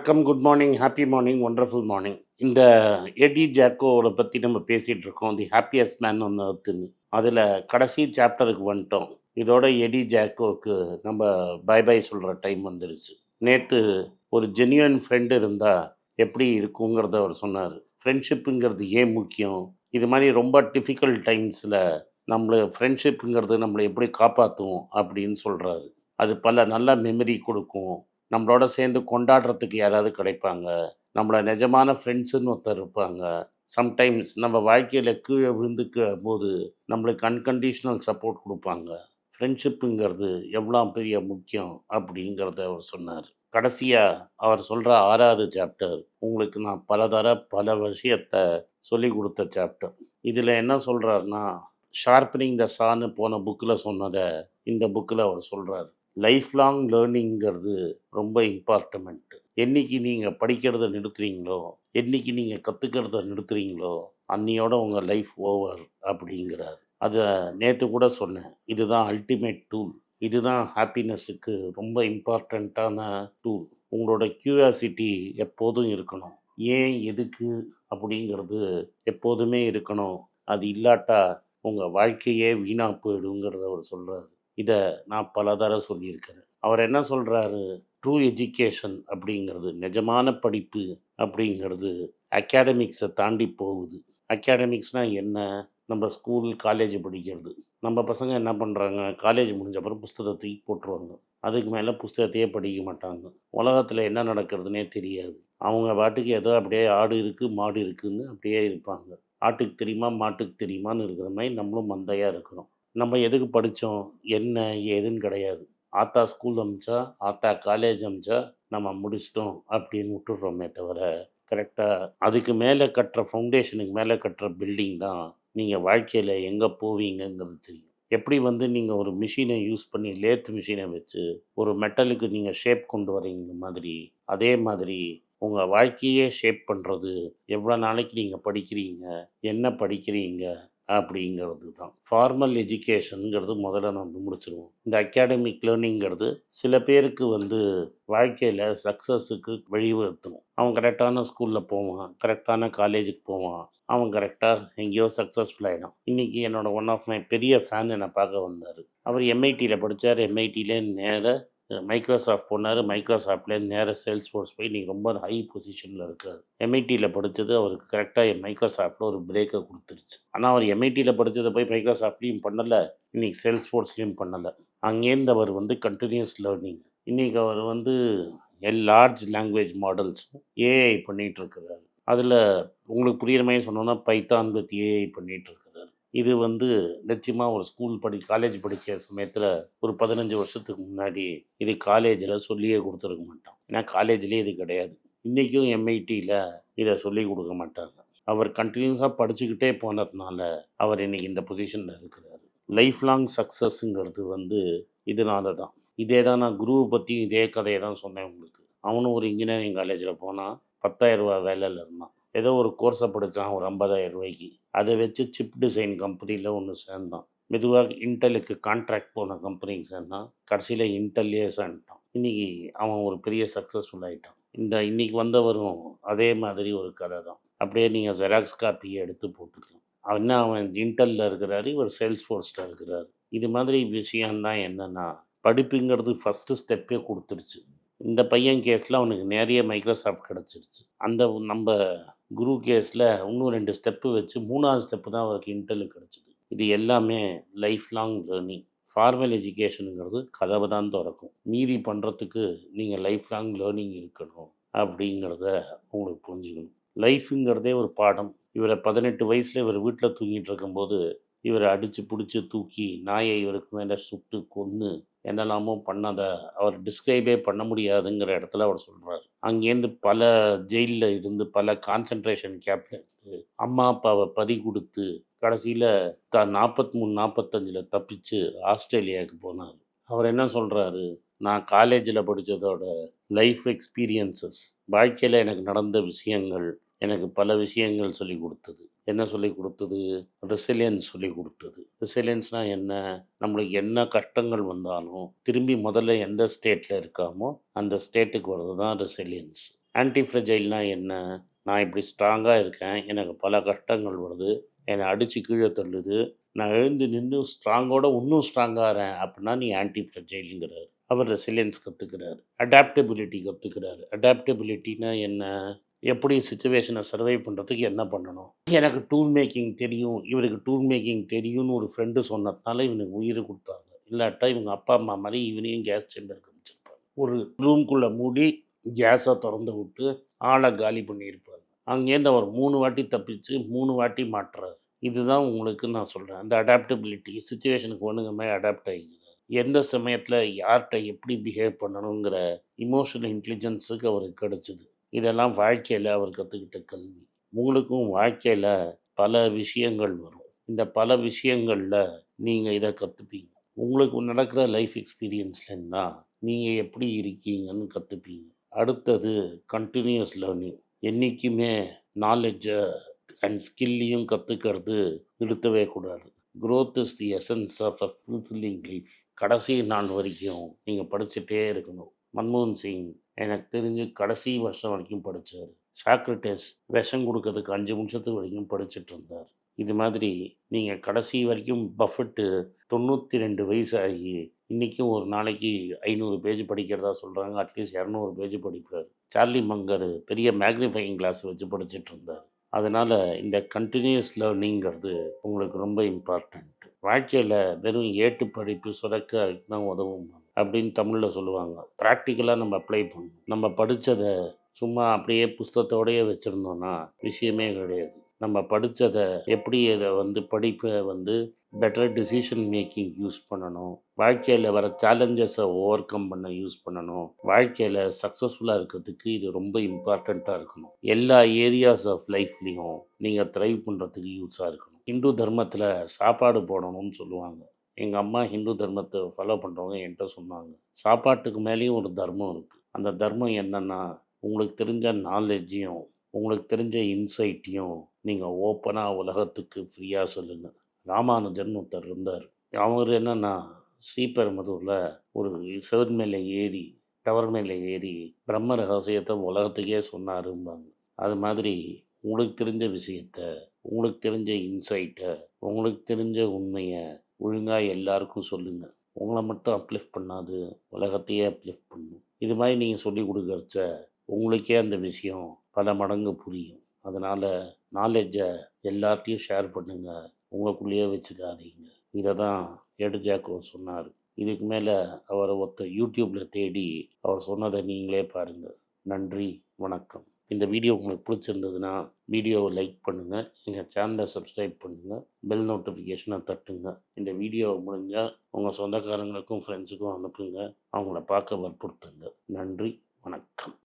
வணக்கம் good morning happy morning wonderful morning இந்த eddy ஜாக்கோவை பற்றி நம்ம பேசிகிட்டு இருக்கோம் தி ஹாப்பியஸ்ட் மேன் ஒன் அர்த்துன்னு அதில் கடைசி சாப்டருக்கு வந்துட்டோம். இதோட எடி ஜாக்கோவுக்கு நம்ம பை பை சொல்கிற டைம் வந்துருச்சு. நேற்று ஒரு ஜென்யூன் ஃப்ரெண்டு இருந்தால் எப்படி இருக்குங்கிறத அவர் சொன்னார். ஃப்ரெண்ட்ஷிப்புங்கிறது ஏன் முக்கியம்? இது மாதிரி ரொம்ப டிஃபிகல்ட் டைம்ஸில் நம்மளை ஃப்ரெண்ட்ஷிப்புங்கிறது நம்மளை எப்படி காப்பாற்றும் அப்படின்னு சொல்கிறாரு அது பல நல்ல மெமரி கொடுக்கும். நம்மளோட சேர்ந்து கொண்டாடுறதுக்கு யாராவது கிடைப்பாங்க? நம்மளை நிஜமான ஃப்ரெண்ட்ஸுன்னு ஒருத்தர் இருப்பாங்க. சம்டைம்ஸ் நம்ம வாழ்க்கையில் கீழே விழுந்துக்க போது நம்மளுக்கு அன்கண்டிஷ்னல் சப்போர்ட் கொடுப்பாங்க. ஃப்ரெண்ட்ஷிப்புங்கிறது எவ்வளோ பெரிய முக்கியம் அப்படிங்கிறத அவர் சொன்னார். கடைசியாக அவர் சொல்கிற ஆறாவது சாப்டர் உங்களுக்கு நான் பல தர பல விஷயத்தை சொல்லி கொடுத்த சாப்டர் இதில் என்ன சொல்கிறாருன்னா ஷார்ப்பனிங் த சான்னு போன புக்கில் சொன்னதை இந்த புக்கில் அவர் சொல்கிறார் லைஃப் லாங் லேர்னிங்கிறது ரொம்ப இம்பார்ட்டமெண்ட் என்னைக்கு நீங்கள் படிக்கிறத நிறுத்துறீங்களோ என்னைக்கு நீங்கள் கற்றுக்கிறத நிறுத்துறீங்களோ அன்னையோட உங்கள் லைஃப் ஓவர் அப்படிங்கிறார். அதை நேற்று கூட சொன்னேன். இதுதான் அல்டிமேட் டூல் இதுதான் ஹாப்பினஸுக்கு ரொம்ப இம்பார்ட்டண்ட்டான டூல் உங்களோட க்யூரியாசிட்டி எப்போதும் இருக்கணும். ஏன் எதுக்கு அப்படிங்கிறது எப்போதுமே இருக்கணும். அது இல்லாட்டா உங்கள் வாழ்க்கையே வீணாக போயிடுங்கிறத அவர் சொல்கிறார் இதை நான் பல தடவை சொல்லியிருக்கிறேன். அவர் என்ன சொல்கிறாரு ட்ரூ எஜுகேஷன் அப்படிங்கிறது நிஜமான படிப்பு அப்படிங்கிறது அகாடமிக்ஸை தாண்டி போகுது. அகாடமிக்ஸ்னால் என்ன? நம்ம ஸ்கூல் காலேஜ் படிக்கிறது. நம்ம பசங்க என்ன பண்ணுறாங்க காலேஜ் முடிஞ்ச அப்புறம் புஸ்தகத்தை போட்டுருவாங்க. அதுக்கு மேலே புஸ்தகத்தையே படிக்க மாட்டாங்க. உலகத்தில் என்ன நடக்கிறதுனே தெரியாது. அவங்க பாட்டுக்கு ஏதோ அப்படியே ஆடு இருக்குது மாடு இருக்குதுன்னு அப்படியே இருப்பாங்க. ஆட்டுக்கு தெரியுமா? மாட்டுக்கு தெரியுமான்னு இருக்கிற மாதிரி நம்மளும் மந்தையாக இருக்கிறோம். நம்ம எதுக்கு படித்தோம் என்ன? ஏதுன்னு கிடையாது. ஆத்தா ஸ்கூல் அமிச்சா ஆத்தா காலேஜ் அமிச்சா நம்ம முடிச்சிட்டோம் அப்படின்னு விட்டுடுறோமே தவிர கரெக்டாக அதுக்கு மேலே கட்டுற ஃபவுண்டேஷனுக்கு மேலே கட்டுற பில்டிங் தான் நீங்கள் வாழ்க்கையில் எங்கே போவீங்கங்கிறது தெரியும். எப்படி வந்து நீங்கள் ஒரு மிஷினை யூஸ் பண்ணி லேத் மிஷினை வச்சு ஒரு மெட்டலுக்கு நீங்கள் ஷேப் கொண்டு வரீங்க மாதிரி அதே மாதிரி உங்கள் வாழ்க்கையே ஷேப் பண்ணுறது எவ்வளோ நாளைக்கு நீங்கள் படிக்கிறீங்க? என்ன படிக்கிறீங்க? அப்படிங்கிறது தான். ஃபார்மல் எஜுகேஷனுங்கிறது முதல்ல நம்ம முடிச்சிருவோம். இந்த அகாடமிக் லேர்னிங்கிறது சில பேருக்கு வந்து வாழ்க்கையில் சக்ஸஸுக்கு வழிவகுத்தணும் அவன் கரெக்டான ஸ்கூலில் போவான் கரெக்டான காலேஜுக்கு போவான் அவன் கரெக்டாக எங்கேயோ சக்ஸஸ்ஃபுல் ஆகிடும் இன்றைக்கி என்னோடய ஒன் ஆஃப் மை பெரிய ஃபேன் என்னை பார்க்க வந்தார். அவர் எம்ஐடியில் படித்தார் எம்ஐடியிலே நேராக மைக்ரோசாஃப்ட் போனார். மைக்ரோசாஃப்ட்லேருந்து நேராக சேல்ஸ் ஃபோர்ஸ் போய் இன்றைக்கி ரொம்ப ஹை பொசிஷனில் இருக்கார். எம்ஐடியில் படித்தது அவருக்கு கரெக்டாக மைக்ரோசாஃப்ட்டில் ஒரு பிரேக்கை கொடுத்துருச்சு. ஆனால் அவர் எம்ஐடியில் படித்ததை போய் மைக்ரோசாஃப்ட்லேயும் பண்ணலை. இன்றைக்கி சேல்ஸ் ஃபோர்ஸ்லேயும் பண்ணலை. அங்கேருந்து அவர் வந்து கண்டினியூஸ் லேர்னிங் இன்றைக்கி அவர் வந்து L large language models AI பண்ணிகிட்ருக்கிறார் அதில் உங்களுக்கு புரியுற மாதிரி சொன்னோன்னா பைத்தான் வித் ஏஐ பண்ணிகிட்ருக்கார் இது வந்து நிச்சயமாக ஒரு ஸ்கூல் படி காலேஜ் படிக்கிற சமயத்தில் ஒரு பதினஞ்சு வருஷத்துக்கு முன்னாடி இது காலேஜில் சொல்லியே கொடுத்துருக்க மாட்டான். ஏன்னா காலேஜ்லேயே இது கிடையாது. இன்றைக்கும் எம்ஐடியில் இதை சொல்லி கொடுக்க மாட்டாங்க. அவர் கண்டினியூஸாக படிச்சுக்கிட்டே போனதுனால அவர் இன்றைக்கி இந்த பொசிஷனில் இருக்கிறார். லைஃப் லாங் சக்ஸஸ்ங்கிறது வந்து இதனால தான். இதே தான் நான் குருவை பற்றியும் இதே கதையை தான் சொன்னேன் உங்களுக்கு. அவனும் ஒரு இன்ஜினியரிங் காலேஜில் போனால் பத்தாயிரம் ரூபா வேலையில் இருந்தான். ஏதோ ஒரு கோர்ஸை படித்தான் ஒரு ஐம்பதாயிரம் ரூபாய்க்கு. அதை வச்சு சிப் டிசைன் கம்பெனியில் ஒன்று சேர்ந்தான். மெதுவாக இன்டெலுக்கு கான்ட்ராக்ட் போன கம்பெனிக்கு சேர்ந்தான். கடைசியில் இன்டெல்லே சேர்ந்துட்டான். இன்றைக்கி அவன் ஒரு பெரிய சக்ஸஸ்ஃபுல் ஆகிட்டான் இந்த இன்றைக்கி வந்தவரும் அதே மாதிரி ஒரு கதை தான். அப்படியே நீங்கள் ஜெராக்ஸ் காப்பியை எடுத்து போட்டுக்கலாம். அவன் அவன் இன்டெல்லில் இருக்கிறாரு இவர் சேல்ஸ் ஃபோர்ஸில் இருக்கிறாரு. இது மாதிரி விஷயம்தான் என்னென்னா படிப்புங்கிறது ஃபஸ்ட்டு ஸ்டெப்பே கொடுத்துருச்சு. இந்த பையன் கேஸில் அவனுக்கு நிறைய மைக்ரோசாஃப்ட் கிடச்சிருச்சு. அந்த நம்ம குரு கேஸில் இன்னும் ரெண்டு ஸ்டெப்பு வச்சு மூணாவது ஸ்டெப்பு தான் அவருக்கு இன்டெலு கிடச்சிது. இது எல்லாமே லைஃப் லாங் லேர்னிங். ஃபார்மல் எஜுகேஷனுங்கிறது கதவை தான் திறக்கும். மீதி பண்ணுறதுக்கு நீங்கள் லைஃப் லாங் லேர்னிங் இருக்கணும் அப்படிங்கிறத உங்களுக்கு புரிஞ்சுக்கணும். லைஃபுங்கிறதே ஒரு பாடம். இவரை பதினெட்டு வயசில் இவர் வீட்டில் தூங்கிட்டு இருக்கும்போது இவரை அடித்து பிடிச்சி தூக்கி நாயை இவருக்கு மேலே சுட்டு கொன்று என்னெல்லாமோ பண்ணதை அவர் டிஸ்கிரைபே பண்ண முடியாதுங்கிற இடத்துல அவர் சொல்கிறார் அங்கேருந்து பல ஜெயிலில் இருந்து பல கான்சன்ட்ரேஷன் கேம்பில் இருந்து அம்மா அப்பாவை பறி கொடுத்து கடைசியில் த நாற்பத்தி மூணு நாற்பத்தஞ்சில் தப்பிச்சு ஆஸ்திரேலியாவுக்கு போனார். அவர் என்ன சொல்கிறாரு நான் காலேஜில் படித்ததோட லைஃப் எக்ஸ்பீரியன்சஸ் வாழ்க்கையில் எனக்கு நடந்த விஷயங்கள் எனக்கு பல விஷயங்கள் சொல்லி கொடுத்தது. என்ன சொல்லி கொடுத்தது? ரெசிலியன்ஸ் சொல்லி கொடுத்தது. ரெசிலியன்ஸ்னால் என்ன? நம்மளுக்கு என்ன கஷ்டங்கள் வந்தாலும் திரும்பி முதல்ல எந்த ஸ்டேட்டில் இருக்காமோ அந்த ஸ்டேட்டுக்கு வர்றது தான் ரெசிலியன்ஸ் ஆன்டி ஃப்ரெஜைல்னால் என்ன? நான் இப்படி ஸ்ட்ராங்காக இருக்கேன். எனக்கு பல கஷ்டங்கள் வருது. என்னை அடித்து கீழே தள்ளுது. நான் எழுந்து நின்று ஸ்ட்ராங்கோட இன்னும் ஸ்ட்ராங்காகிறேன் அப்படின்னா நீ ஆன்டி ஃப்ரெஜைலுங்கிறார் அவர் ரெசிலியன்ஸ் கற்றுக்கிறார் அடாப்டபிலிட்டி கற்றுக்கிறார் அடாப்டபிலிட்டினா என்ன? எப்படி சுச்சுவேஷனை சர்வை பண்ணுறதுக்கு என்ன பண்ணணும்? எனக்கு டூல் மேக்கிங் தெரியும். இவருக்கு டூல் மேக்கிங் தெரியும்னு ஒரு ஃப்ரெண்டு சொன்னதுனால இவனுக்கு உயிர் கொடுத்தாங்க. இல்லாட்டா இவங்க அப்பா அம்மா மாதிரி இவனையும் கேஸ் சேம்பருக்கு அமைச்சிருப்பாங்க ஒரு ரூம்குள்ளே மூடி கேஸை திறந்து விட்டு ஆளை காலி பண்ணியிருப்பாங்க. அங்கேருந்து அவர் மூணு வாட்டி தப்பிச்சு மூணு வாட்டி மாட்டுறாரு. இதுதான் உங்களுக்கு நான் சொல்கிறேன் அந்த அடாப்டபிலிட்டி சுச்சுவேஷனுக்கு ஒன்றுங்க மாதிரி அடாப்ட் ஆகிக்கிறார் எந்த சமயத்தில் யார்கிட்ட எப்படி பிஹேவ் பண்ணணுங்கிற இமோஷனல் இன்டெலிஜென்ஸுக்கு அவருக்கு கிடச்சிது. இதெல்லாம் வாழ்க்கையில் அவர் கற்றுக்கிட்ட கல்வி. உங்களுக்கும் வாழ்க்கையில் பல விஷயங்கள் வரும். இந்த பல விஷயங்களில் நீங்கள் இதை கற்றுப்பீங்க உங்களுக்கு நடக்கிற லைஃப் எக்ஸ்பீரியன்ஸ்லன்னா நீங்கள் எப்படி இருக்கீங்கன்னு கற்றுப்பீங்க அடுத்தது கண்டினியூஸ் லேர்னிங் என்றைக்குமே நாலெட்ஜை அண்ட் ஸ்கில்லையும் கற்றுக்கிறது நிறுத்தவே கூடாது. Growth is the essence of a fulfilling life கடைசி நாள் வரைக்கும் நீங்கள் படிச்சுட்டே இருக்கணும். மன்மோகன் சிங் எனக்கு தெரிஞ்சு கடைசி வருஷம் வரைக்கும் படித்தார் சாக்ரட்டிஸ் விஷம் கொடுக்கறதுக்கு அஞ்சு நிமிஷத்துக்கு வரைக்கும் படிச்சுட்டு இருந்தார். இது மாதிரி நீங்கள் கடைசி வரைக்கும் பஃபட்டு தொண்ணூற்றி ரெண்டு வயசு ஆகி இன்றைக்கும் ஒரு நாளைக்கு ஐநூறு பேஜ் படிக்கிறதா சொல்கிறாங்க அட்லீஸ்ட் இரநூறு பேஜ் படிப்பார். சார்லி மங்கர் பெரிய மேக்னிஃபையிங் கிளாஸ் வச்சு படிச்சுட்டு இருந்தார். அதனால் இந்த கண்டினியூஸ் லேர்னிங்கிறது உங்களுக்கு ரொம்ப இம்பார்ட்டண்ட் வாழ்க்கையில் வெறும் ஏட்டு படிப்பு சுரக்க தான் உதவும் அப்படின்னு தமிழில் சொல்லுவாங்க. ப்ராக்டிக்கலாக நம்ம அப்ளை பண்ணணும். நம்ம படித்ததை சும்மா அப்படியே புஸ்தகத்தோடையே வச்சுருந்தோன்னா விஷயமே கிடையாது. நம்ம படித்ததை எப்படி அதை வந்து படிப்பை வந்து பெட்டர் டிசிஷன் மேக்கிங் யூஸ் பண்ணணும். வாழ்க்கையில் வர சேலஞ்சஸை ஓவர் கம் பண்ண யூஸ் பண்ணணும். வாழ்க்கையில் சக்ஸஸ்ஃபுல்லாக இருக்கிறதுக்கு இது ரொம்ப இம்பார்ட்டண்ட்டாக இருக்கணும். எல்லா ஏரியாஸ் ஆஃப் லைஃப்லேயும் நீங்கள் த்ரைவ் பண்ணுறதுக்கு யூஸாக இருக்கணும். இந்து தர்மத்தில் சாப்பாடு போடணும்னு சொல்லுவாங்க. எங்கள் அம்மா ஹிந்து தர்மத்தை ஃபாலோ பண்ணுறவங்க என்கிட்ட சொன்னாங்க. சாப்பாட்டுக்கு மேலேயும் ஒரு தர்மம் இருக்குது அந்த தர்மம் என்னென்னா உங்களுக்கு தெரிஞ்ச நாலேஜையும் உங்களுக்கு தெரிஞ்ச இன்சைட்டையும் நீங்கள் ஓப்பனாக உலகத்துக்கு ஃப்ரீயாக சொல்லுங்கள் ராமானுஜன் ஒருத்தர் இருந்தார். அவர் என்னன்னா ஸ்ரீபெரும்புதூரில் ஒரு செவன் மேலே ஏறி டவர் மேலே ஏறி பிரம்ம ரகசியத்தை உலகத்துக்கே சொன்னாரும்பாங்க. அது மாதிரி உங்களுக்கு தெரிஞ்ச விஷயத்த உங்களுக்கு தெரிஞ்ச இன்சைட்டை உங்களுக்கு தெரிஞ்ச உண்மையை ஒழுங்காக எல்லாருக்கும் சொல்லுங்கள் உங்களை மட்டும் அப்லிஃப்ட் பண்ணாது உலகத்தையே அப்லிஃப்ட் பண்ணும். இது மாதிரி நீங்கள் சொல்லி கொடுக்குறச்ச உங்களுக்கே அந்த விஷயம் பல மடங்கு புரியும். அதனால் நாலேஜை எல்லார்ட்டையும் ஷேர் பண்ணுங்கள் உங்களுக்குள்ளேயே வச்சுக்காதீங்க. இதை தான் எடு ஜாக்கோ சொன்னார். இதுக்கு மேலே அவரை ஒருத்தர் யூடியூப்பில் தேடி அவர் சொன்னதை நீங்களே பாருங்கள் நன்றி வணக்கம். இந்த வீடியோ உங்களுக்கு பிடிச்சிருந்ததுன்னா வீடியோவை லைக் பண்ணுங்கள் எங்கள் சேனலை சப்ஸ்கிரைப் பண்ணுங்கள் பெல் நோட்டிஃபிகேஷனை தட்டுங்க. இந்த வீடியோவை முடிஞ்சால் உங்கள் சொந்தக்காரங்களுக்கும் ஃப்ரெண்ட்ஸுக்கும் அனுப்புங்க. அவங்கள பார்க்க வற்புறுத்துங்க. நன்றி வணக்கம்.